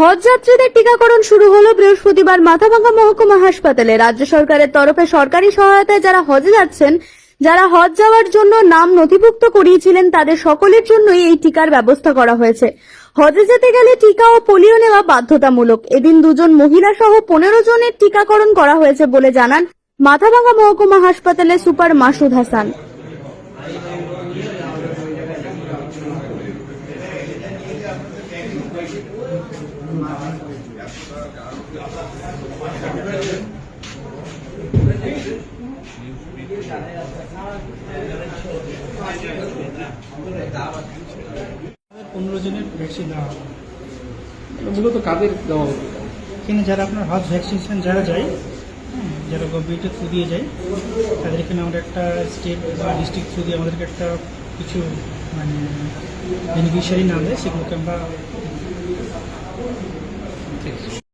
হজ যাত্রীদের টিকাকরণ শুরু হলো বৃহস্পতিবার মাথাভাঙ্গা মহকুমা হাসপাতালে। রাজ্য সরকারের তরফে সরকারি সহায়তায় যারা হজে যাচ্ছেন, যারা হজ যাওয়ার জন্য নাম নথিভুক্ত করিয়েছিলেন, তাদের সকলের জন্যই এই টিকার ব্যবস্থা করা হয়েছে। হজে যেতে গেলে টিকা ও পোলিও নেওয়া বাধ্যতামূলক। এদিন দুজন মহিলা সহ পনেরো জনের টিকাকরণ করা হয়েছে বলে জানান মাথাভাঙ্গা মহকুমা হাসপাতালে সুপার মাসুদ হাসান। পনেরো জনের ভ্যাকসিন দেওয়া হবে। মূলত কাদের দেওয়া হবে? এখানে যারা আপনার হজ ভ্যাকসিনেশন যারা যায় যারা গভর্নমেন্টের থ্রু দিয়ে যায়, তাদের এখানে আমরা একটা স্টেট বা ডিস্ট্রিক্ট থ্রু দিয়ে আমাদেরকে একটা কিছু মানে বেনিফিশিয়ারি নাম দেয় সেগুলোকে আমরা